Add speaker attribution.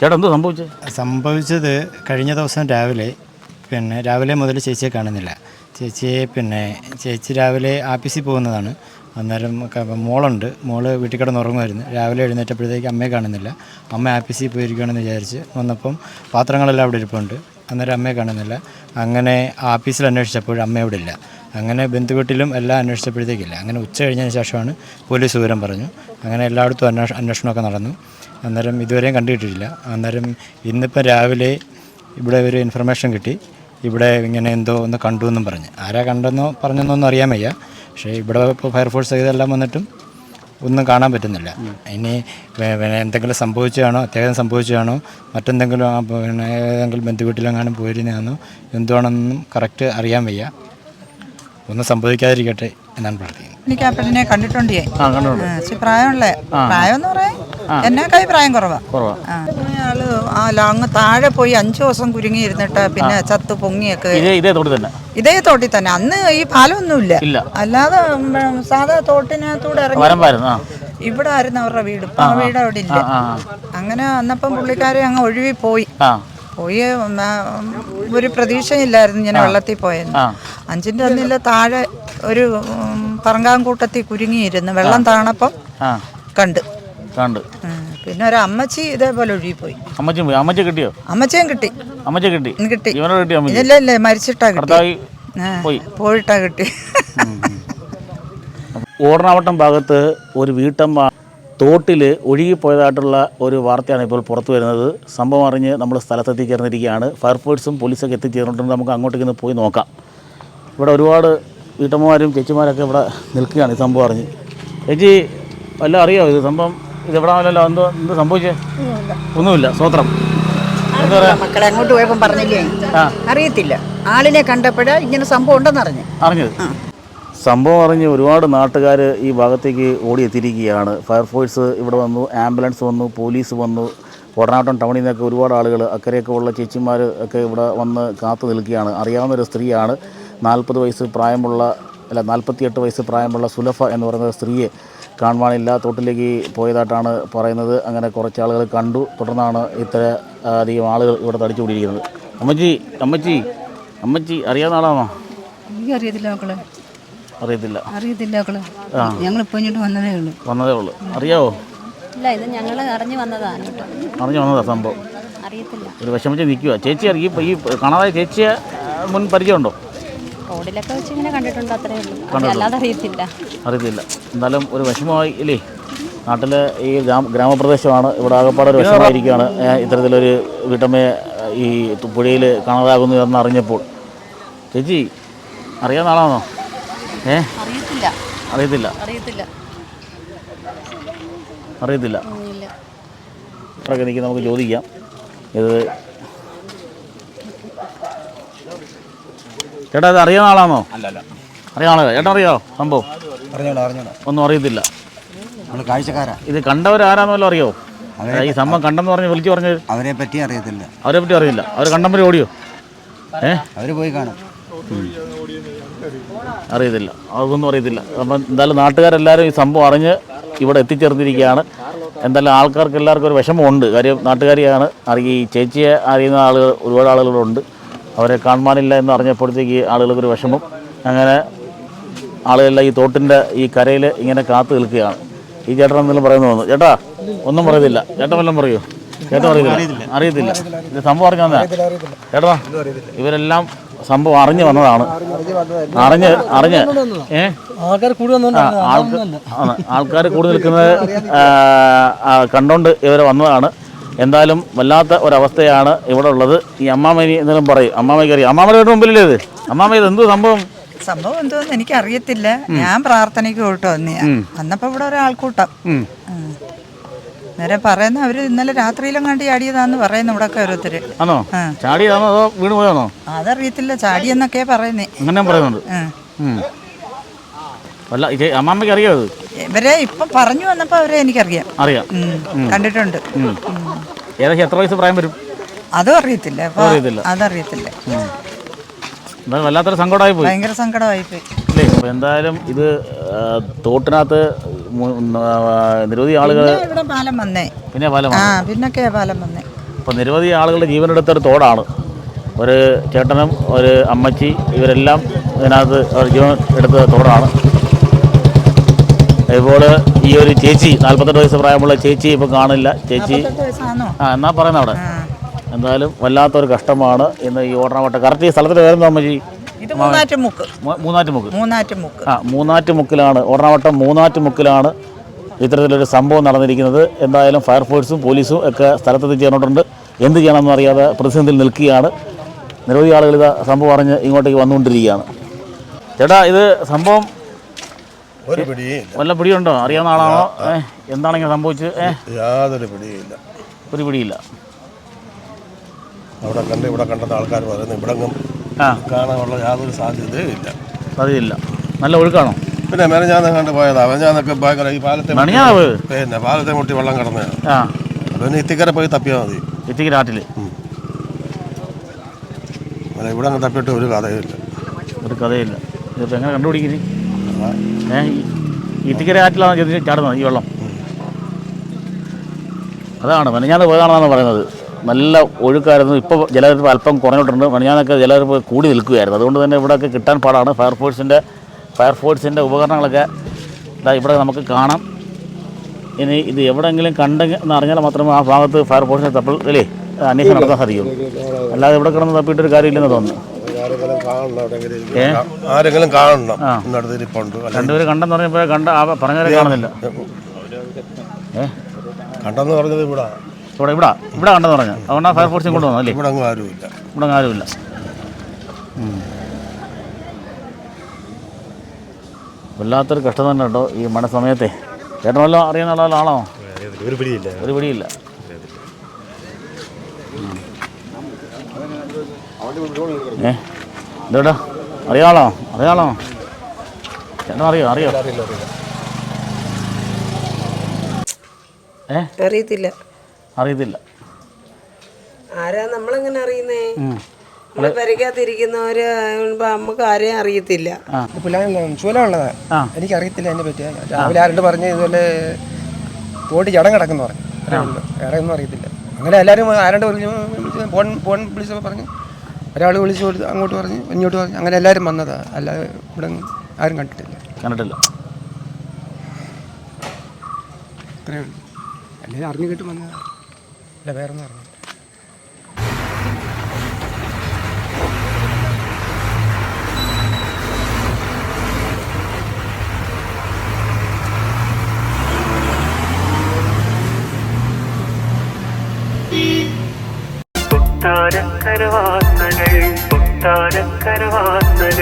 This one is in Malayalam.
Speaker 1: ചേട്ടാ എന്തോ സംഭവിച്ചത്
Speaker 2: സംഭവിച്ചത് കഴിഞ്ഞ ദിവസം രാവിലെ പിന്നെ രാവിലെ മുതൽ ചേച്ചിയെ കാണുന്നില്ല. ചേച്ചിയെ പിന്നെ ചേച്ചി രാവിലെ ആഫീസിൽ പോകുന്നതാണ്. അന്നേരം മോളുണ്ട്. മോൾ വീട്ടിൽ കിടന്ന് ഉറങ്ങുമായിരുന്നു. രാവിലെ എഴുന്നേറ്റപ്പോഴത്തേക്ക് അമ്മയെ കാണുന്നില്ല. അമ്മ ആഫീസിൽ പോയിരിക്കുകയാണെന്ന് വിചാരിച്ച് വന്നപ്പം പാത്രങ്ങളെല്ലാം അവിടെ ഇരിപ്പുണ്ട്. അന്നേരം അമ്മയെ കാണുന്നില്ല. അങ്ങനെ ആഫീസിൽ അന്വേഷിച്ചപ്പോൾ അമ്മ അവിടെ ഇല്ല. അങ്ങനെ ബന്ധുവീട്ടിലും എല്ലാം അന്വേഷിച്ചപ്പോഴത്തേക്കില്ല. അങ്ങനെ ഉച്ച കഴിഞ്ഞതിന് ശേഷമാണ് പോലീസ് വിവരം പറഞ്ഞു. അങ്ങനെ എല്ലായിടത്തും അന്വേഷ അന്വേഷണമൊക്കെ നടന്നു. അന്നേരം ഇതുവരെയും കണ്ടുകിട്ടിട്ടില്ല അന്നേരം ഇന്നിപ്പോൾ രാവിലെ ഇവിടെ ഒരു ഇൻഫർമേഷൻ കിട്ടി. ഇവിടെ ഇങ്ങനെ എന്തോ ഒന്ന് കണ്ടു എന്നും പറഞ്ഞ്. ആരാ കണ്ടെന്നോ പറഞ്ഞെന്നൊന്നും അറിയാൻ വയ്യ. പക്ഷേ ഇവിടെ ഇപ്പോൾ ഫയർഫോഴ്സ് ഇതെല്ലാം വന്നിട്ടും ഒന്നും കാണാൻ പറ്റുന്നില്ല. ഇനി എന്തെങ്കിലും സംഭവിച്ചതാണോ അത്യാവശ്യം സംഭവിച്ചതാണോ മറ്റെന്തെങ്കിലും ഏതെങ്കിലും ബന്ധുവീട്ടിലെങ്ങാനും പോയിരുന്നതാണോ എന്തുവാണെന്നും കറക്റ്റ് അറിയാൻ വയ്യ. ഒന്നും സംഭവിക്കാതിരിക്കട്ടെ ഞാൻ പ്രാർത്ഥിക്കുന്നു
Speaker 3: എനിക്ക് ആ പെണ്ണിനെ കണ്ടിട്ടുണ്ടേ
Speaker 1: ആ കണ്ടോണ്ട്
Speaker 3: ഇച്ചിരി പ്രായമുള്ളേ. പ്രായം എന്ന് പറയാൻ എന്നെക്കായി പ്രായം കുറവാ.
Speaker 1: കുറവാ.
Speaker 3: ആ അയാൾ ആ ല- അങ്ങ് താഴെ പോയി അഞ്ചു ദിവസം കുരുങ്ങി ഇരുന്നിട്ട് പിന്നെ ചത്ത് പൊങ്ങിയൊക്കെ.
Speaker 1: ഇതേ ഇതേ തൊടി തന്നെ.
Speaker 3: ഇതേ തോട്ടിൽ തന്നെ. അന്ന് ഈ പാലമൊന്നുമില്ല
Speaker 1: ഇല്ല.
Speaker 3: അല്ലാതെ ഉം, സാധാ തോട്ടിനകത്തൂടെ ഇറങ്ങി
Speaker 1: വരമ്പായിരുന്നു ആ
Speaker 3: ഇവിടെ ആയിരുന്നു അവരുടെ വീട്. ഇപ്പൊ ആ വീട് അവിടെ ഇല്ല. അങ്ങനെ അന്നപ്പം പുള്ളിക്കാരെ അങ്ങ് ഒഴിവി പോയി
Speaker 1: ആ.
Speaker 3: പോയി. ഒരു പ്രതീക്ഷയില്ലായിരുന്നു ഇങ്ങനെ വെള്ളത്തിൽ പോയെന്ന്.
Speaker 1: അഞ്ചിന്റെ
Speaker 3: അഞ്ചിന്റെ അന്നില്ല താഴെ ഒരു പറങ്കാംകൂട്ടത്തിൽ കുരുങ്ങിയിരുന്നു. വെള്ളം താണപ്പം കണ്ട്.
Speaker 1: കണ്ട്.
Speaker 3: പിന്നെ ഒരു അമ്മച്ചി ഇതേപോലെ ഒഴുകിപ്പോയി.
Speaker 1: അമ്മച്ചും പോയി. അമ്മച്ചി കിട്ടിയോ?
Speaker 3: അമ്മച്ചയും കിട്ടി.
Speaker 1: അമ്മച്ച കിട്ടി.
Speaker 3: കിട്ടി. ഇല്ല ഇല്ല മരിച്ചിട്ടാ കിട്ടി.
Speaker 1: പോയി.
Speaker 3: പോയിട്ടാ കിട്ടി.
Speaker 1: ഓർണാവട്ടം ഭാഗത്ത് ഒരു വീട്ടമ്മ തോട്ടിൽ ഒഴുകിപ്പോയതായിട്ടുള്ള ഒരു വാർത്തയാണ് ഇപ്പോൾ പുറത്തു വരുന്നത്. സംഭവം അറിഞ്ഞ് നമ്മൾ സ്ഥലത്തെത്തി ചേർന്നിരിക്കുകയാണ്. ഫയർഫോഴ്സും പോലീസൊക്കെ എത്തിച്ചേർന്നിട്ടുണ്ട് നമുക്ക് അങ്ങോട്ടേക്ക് ഒന്ന് പോയി നോക്കാം. ഇവിടെ ഒരുപാട് വീട്ടമ്മമാരും ചേച്ചിമാരൊക്കെ ഇവിടെ നിൽക്കുകയാണ് ഈ സംഭവം അറിഞ്ഞ്. ചേച്ചി വല്ലതും അറിയാമോ ഇത് സംഭവം? ഇത് എവിടെ ആണല്ലോ? എന്തോ എന്ത് സംഭവിച്ചേ? ഒന്നുമില്ല. സ്വത്രം.
Speaker 4: മക്കളെ അങ്ങോട്ട് പോയപ്പോൾ പറഞ്ഞില്ലേ? അറിയത്തില്ല. ആളിനെ കണ്ടപ്പോഴ ഇങ്ങനെ സംഭവം ഉണ്ടെന്ന് അറിഞ്ഞു.
Speaker 1: അറിഞ്ഞത്. സംഭവം അറിഞ്ഞ് ഒരുപാട് നാട്ടുകാർ ഈ ഭാഗത്തേക്ക് ഓടിയെത്തിയിരിക്കുകയാണ്. ഫയർഫോഴ്സ് ഇവിടെ വന്നു ആംബുലൻസ് വന്നു പോലീസ് വന്നു. ഒടനാട്ടം ടൗണിൽ നിന്നൊക്കെ ഒരുപാട് ആളുകൾ അക്കരെയൊക്കെ ഉള്ള ചേച്ചിമാർ ഒക്കെ ഇവിടെ വന്ന് കാത്തു നിൽക്കുകയാണ്. അറിയാവുന്ന ഒരു സ്ത്രീയാണ്. നാൽപ്പത് വയസ്സ് പ്രായമുള്ള അല്ല നാൽപ്പത്തിയെട്ട് വയസ്സ് പ്രായമുള്ള സുലഫ എന്ന് പറയുന്ന സ്ത്രീയെ കാണുവാനില്ല. തോട്ടിലേക്ക് പോയതായിട്ടാണ് പറയുന്നത്. അങ്ങനെ കുറച്ച് ആളുകൾ കണ്ടു. തുടർന്നാണ് ഇത്ര അധികം ആളുകൾ ഇവിടെ തടിച്ചു കൂടിയിരിക്കുന്നത് അമ്മച്ചി അമ്മച്ചി അമ്മച്ചി അറിയാവുന്ന ആളാണോ?
Speaker 5: എനിക്ക് അറിയത്തില്ല മക്കളെ.
Speaker 1: അറിയത്തില്ല.
Speaker 5: അറിയത്തില്ല ഞങ്ങൾ ഇപ്പോൾ ഇങ്ങോട്ട് വന്നതേ ഉള്ളൂ.
Speaker 1: വന്നതേ ഉള്ളൂ. അറിയാവോ?
Speaker 6: ഇല്ല ഇത് ഞങ്ങൾ അറിഞ്ഞു വന്നതാണ്
Speaker 1: അറിഞ്ഞു വന്നതാ സംഭവം.
Speaker 6: അറിയത്തില്ല.
Speaker 1: ഒരു വിഷമിച്ച് നിൽക്കുക ചേച്ചി അറിയി ഈ കാണാതായ ചേച്ചിയെ മുൻ പരിചയമുണ്ടോ?
Speaker 6: റോഡിലൊക്കെ വെച്ച് ഇങ്ങനെ കണ്ടിട്ടുണ്ട് അത്രേ ഉള്ളൂ. അല്ലാതെ അറിയത്തില്ല.
Speaker 1: അറിയത്തില്ല. എന്തായാലും ഒരു വിഷമമായി ഇല്ലേ? നാട്ടിലെ ഈ ഗ്രാമ ഗ്രാമപ്രദേശമാണ്. ഇവിടെ ആകപ്പാടെ ഒരു വിഷമമായിരിക്കുകയാണ്. ഇത്തരത്തിലൊരു വീട്ടമ്മയെ ഈ പുഴയിൽ കാണാതാകുന്നു എന്നറിഞ്ഞപ്പോൾ. ചേച്ചി അറിയാവുന്ന ആളാണോ? ഏ?
Speaker 6: അറിയത്തില്ല.
Speaker 1: അറിയത്തില്ല.
Speaker 6: അറിയത്തില്ല.
Speaker 1: അറിയത്തില്ല. ഇവിടെയൊക്കെ നമുക്ക് ചോദിക്കാം. ഇത് ചേട്ടാ ഇത് അറിയുന്ന ആളാണോ
Speaker 2: അല്ലല്ല
Speaker 1: ആളാ ചേട്ടാ അറിയോ? സംഭവം?
Speaker 2: അറിഞ്ഞോളാം അറിഞ്ഞോളാം.
Speaker 1: ഒന്നും അറിയത്തില്ല.
Speaker 2: നമ്മൾ കാഴ്ചക്കാരാ.
Speaker 1: ഇത് കണ്ടവരാരാന്നല്ലോ അറിയോ? ഈ സംഭവം കണ്ടെന്ന് പറഞ്ഞ് വിളിച്ചു പറഞ്ഞത്
Speaker 2: അവരെ പറ്റി അറിയത്തില്ല.
Speaker 1: അവരെ പറ്റി അറിയില്ല. അവർ കണ്ടമ്പരി ഓടിയോ? ഏ?
Speaker 2: അവർ പോയി കാണും.
Speaker 1: അറിയത്തില്ല. അതൊന്നും അറിയത്തില്ല. അപ്പം എന്തായാലും നാട്ടുകാരെല്ലാവരും ഈ സംഭവം അറിഞ്ഞ് ഇവിടെ എത്തിച്ചേർന്നിരിക്കുകയാണ്. എന്തായാലും ആൾക്കാർക്ക് എല്ലാവർക്കും ഒരു വിഷമമുണ്ട്. കാര്യം നാട്ടുകാരിയാണ്. അറിയ ഈ ചേച്ചിയെ അറിയുന്ന ആളുകൾ ഒരുപാട് ആളുകളുണ്ട്. അവരെ കാണുവാനില്ല എന്ന് അറിഞ്ഞപ്പോഴത്തേക്ക് ആളുകൾക്ക് ഒരു വിഷമം. അങ്ങനെ ആളുകളെല്ലാം ഈ തോട്ടിന്റെ ഈ കരയിൽ ഇങ്ങനെ കാത്തു നിൽക്കുകയാണ്. ഈ ചേട്ടൻ എന്തെങ്കിലും പറയുന്നു തോന്നുന്നു. ചേട്ടാ ഒന്നും പറയത്തില്ല. ചേട്ടൻ വല്ലതും പറയൂ? ചേട്ടൻ അറിയത്തില്ല. അറിയത്തില്ല. ഇത് സംഭവം അറിഞ്ഞാ ചേട്ടാ ഇവരെല്ലാം സംഭവം അറിഞ്ഞു വന്നതാണ്. അറിഞ്ഞ് അറിഞ്ഞ്. ഏ?
Speaker 7: ആൾക്കാർ കൂടി
Speaker 1: ആൾക്കാർ കൂടി നിൽക്കുന്നത് കണ്ടോണ്ട് ഇവർ വന്നതാണ്. എന്തായാലും വല്ലാത്ത ഒരവസ്ഥയാണ് ഇവിടെ ഉള്ളത്. ഈ അമ്മാമനി എന്തെങ്കിലും പറയും. അമ്മാമയ്ക്ക് അറിയാം. അമ്മാമയുടെ മുമ്പിലല്ലേ ഇത്? അമ്മാമ ഇത് എന്ത് സംഭവം?
Speaker 3: സംഭവം എന്തോന്ന് എനിക്ക് അറിയത്തില്ല ഞാൻ പ്രാർത്ഥനയ്ക്ക് പോയിട്ട് വന്നിയാ. വന്നപ്പോ ഇവിടെ ഒരാൾക്കൂട്ടം. നേരെ പറയുന്ന അവർ ഇന്നലെ രാത്രിയിലും കണ്ടി ചാടിയതാന്ന് പറയുന്നു ഇവിടൊക്കെ ഓരോരുത്തര്.
Speaker 1: ആണോ. ചാടിയതാണോ അതോ വീണ് പോയാണോ?
Speaker 3: അതറിയത്തില്ല ചാടിയെന്നൊക്കെ പറയുന്നേ.
Speaker 1: അങ്ങനെ പറയുന്നുണ്ട്.
Speaker 3: ഉം.
Speaker 1: വല്ല ഇത് അമ്മാമ്മയ്ക്ക് അറിയോ
Speaker 3: ഇവരെ ഇപ്പൊ പറഞ്ഞു വന്നപ്പോ അവരെ എനിക്കറിയാം.
Speaker 1: അറിയാം.
Speaker 3: ഉം. കണ്ടിട്ടുണ്ട്.
Speaker 1: ഉം. ഏകദേശം എത്ര വയസ്സ് പ്രായം വരും?
Speaker 3: അതും അറിയത്തില്ല. അപ്പൊ
Speaker 1: അറിയത്തില്ല.
Speaker 3: അതറിയത്തില്ല.
Speaker 1: എന്തായാലും വല്ലാത്തൊരു സങ്കടമായി പോയി
Speaker 3: ഭയങ്കര സങ്കടമായിപ്പോയി.
Speaker 1: അല്ലേ അപ്പോൾ എന്തായാലും ഇത് ആ, തോട്ടിനകത്ത് നിരവധി ആളുകൾ
Speaker 3: പിന്നെ ഇവിടെ പാലം വന്നേ.
Speaker 1: പിന്നെ പാലം
Speaker 3: ആ പാലം വന്നേ.
Speaker 1: അപ്പോൾ നിരവധി ആളുകളുടെ ജീവനെടുത്തൊരു തോടാണ്. ഒരു ചേട്ടനും ഒരു അമ്മച്ചി ഇവരെല്ലാം ഇതിനകത്ത് ജീവൻ എടുത്ത തോടാണ്. ഇപ്പോൾ ഈ ഒരു ചേച്ചി നാൽപ്പത്തെട്ട് വയസ്സ് പ്രായമുള്ള ചേച്ചി ഇപ്പോൾ കാണില്ല. ചേച്ചി ആ എന്നാ പറയുന്നത് അവിടെ. എന്തായാലും വല്ലാത്തൊരു കഷ്ടമാണ് ഇന്ന് ഈ ഓടണവട്ട. കറക്റ്റ് ഈ സ്ഥലത്തിന് വരുന്നു അമ്മച്ചി?
Speaker 3: ഇത് മൂന്നാറ്റുമുക്ക്.
Speaker 1: മൂന്നാറ്റുമുക്ക്.
Speaker 3: മൂന്നാറ്റുമുക്ക്.
Speaker 1: ആ മൂന്നാറ്റുമുക്കിലാണ് ഓടണവട്ടം മൂന്നാറ്റുമുക്കിലാണ് ഇത്തരത്തിലൊരു സംഭവം നടന്നിരിക്കുന്നത്. എന്തായാലും ഫയർഫോഴ്സും പോലീസും ഒക്കെ സ്ഥലത്തെത്തി ചേർന്നിട്ടുണ്ട് എന്ത് ചെയ്യണമെന്ന് അറിയാതെ പ്രതിസന്ധിയിൽ നിൽക്കുകയാണ്. നിരവധി ആളുകൾ ഇത് സംഭവം അറിഞ്ഞ് ഇങ്ങോട്ടേക്ക് വന്നുകൊണ്ടിരിക്കുകയാണ്. ചേട്ടാ ഇത് സംഭവം
Speaker 7: ഒരു പിടിയില്ല
Speaker 1: വല്ല പിടിയുണ്ടോ? അറിയാവുന്ന ആളാണോ? എന്താണെങ്കിലും സംഭവിച്ച് ഇങ്ങനെ സംഭവിച്ചത്?
Speaker 7: യാതൊരു പിടിയില്ല
Speaker 1: ഒരു പിടിയില്ല
Speaker 7: അവിടെ കണ്ട് ഇവിടെ കണ്ടെന്ന ആൾക്കാർ പറയുന്നു ഇവിടെങ്ങും കാണാനുള്ള യാതൊരു സാധ്യതയും ഇല്ല.
Speaker 1: സാധ്യതയില്ല. നല്ല ഒഴുക്കാണോ?
Speaker 7: പിന്നെ മെനഞ്ഞാന്ന് കണ്ട് പോയതാ. മെനഞ്ഞാന്നൊക്കെ ഭയങ്കര ഈ പാലത്തെ പിന്നെ പാലത്തെ മുട്ടി വെള്ളം കിടന്നതാണ് പിന്നെ ഇത്തിക്കര പോയി തപ്പിയാൽ മതി.
Speaker 1: ഇത്തിക്കര ആട്ടിൽ
Speaker 7: അല്ല ഇവിടെ അങ്ങ് തപ്പിയിട്ട് ഒരു കഥയില്ല
Speaker 1: ഒരു കഥയില്ല. ഇതിപ്പോൾ എങ്ങനെ കണ്ടുപിടിക്കുന്നത് ഏ ഇത്തിക്കര ആറ്റിലാണ് ചാടുന്നത് ഈ വെള്ളം? അതാണ്. മെനഞ്ഞാന്ന് പോയതാണെന്നാണ് പറയുന്നത്. നല്ല ഒഴുക്കായിരുന്നു. ഇപ്പോൾ ജലനിരപ്പ് അല്പം കുറഞ്ഞിട്ടുണ്ട്. മണിയാനൊക്കെ ജലനിരപ്പ് കൂടി നിൽക്കുകയായിരുന്നു. അതുകൊണ്ട് തന്നെ ഇവിടെയൊക്കെ കിട്ടാൻ പാടാണ്. ഫയർഫോഴ്സിന്റെ ഫയർഫോഴ്സിന്റെ ഉപകരണങ്ങളൊക്കെ ഇവിടെ നമുക്ക് കാണാം. ഇനി ഇത് എവിടെയെങ്കിലും കണ്ടെങ്കിൽ എന്ന് അറിഞ്ഞാൽ മാത്രമേ ആ ഭാഗത്ത് ഫയർഫോഴ്സിനെ തപ്പൽ അല്ലേ അന്വേഷണം നടത്താൻ സാധിക്കുള്ളൂ അല്ലാതെ ഇവിടെ കിടന്ന് തപ്പിയിട്ടൊരു കാര്യമില്ലെന്ന് തോന്നുന്നു.
Speaker 7: ആരെങ്കിലും കാണണം
Speaker 1: രണ്ടുപേര് കണ്ടെന്ന് പറഞ്ഞപ്പോൾ കണ്ട ആ പറഞ്ഞവരെ കാണുന്നില്ല. ഏ?
Speaker 7: കണ്ടെന്ന് പറഞ്ഞത് ഇവിടെ.
Speaker 1: ഇവിടെ ഇവിടെ ഇവിടെ കണ്ടെന്ന് പറഞ്ഞു. അതുകൊണ്ടാണ് ഫയർഫോഴ്സിനെ കൊണ്ടുവന്നത് അല്ലേ?
Speaker 7: ഇവിടെ അങ്ങും ആരുമില്ല.
Speaker 1: ഇവിടെ അങ്ങ് ആരുമില്ല. വല്ലാത്തൊരു കഷ്ടം തന്നെ കേട്ടോ ഈ മഴ സമയത്തെ. ചേട്ടൻ വല്ലതും അറിയുന്ന ആളാണോ?
Speaker 7: ഒരു പിടിയില്ല.
Speaker 1: ഒരു പിടിയില്ല. ഏ? ഇതേട്ടാ അറിയാളോ അറിയാളോ ചേട്ടൻ അറിയോ? അറിയോ? ഏ?
Speaker 8: അറിയത്തില്ല.
Speaker 1: അറിയത്തില്ല.
Speaker 8: ആരാ നമ്മളെങ്ങനെ അറിയുന്നേ? നമ്മൾ പെരക്കകത്തിരിക്കുന്നവര് നമുക്ക് ആരെയും അറിയത്തില്ല.
Speaker 9: ചൂലമുള്ളതാ
Speaker 1: ആ.
Speaker 9: എനിക്കറിയത്തില്ല അതിനെ പറ്റി. രാവിലെ ആരോട് പറഞ്ഞ് ഇതുപോലെ തോട്ടി ചടങ്ങ് കിടക്കുന്നു പറഞ്ഞു. വേറെ ഒന്നും അറിയത്തില്ല. അങ്ങനെ എല്ലാവരും ആരോട് പറഞ്ഞു വിളിച്ച്? ഫോൺ ഫോൺ വിളിച്ചപ്പോൾ പറഞ്ഞു. ഒരാൾ വിളിച്ചു കൊടുത്ത് അങ്ങോട്ട് പറഞ്ഞു ഇങ്ങോട്ട് പറഞ്ഞു. അങ്ങനെ എല്ലാവരും വന്നതാ. അല്ലാതെ ഇവിടെ ആരും കണ്ടിട്ടില്ല.
Speaker 1: കണ്ടിട്ടില്ല.
Speaker 9: അത്രേ ഉള്ളൂ. എല്ലാവരും അറിഞ്ഞു കേട്ട് വന്നതാ. അല്ല വേറെ ഒന്നും അറിഞ്ഞില്ല
Speaker 10: കൊട്ടാരക്കരവാസകൾ കൊട്ടാരക്കരവാസകൾ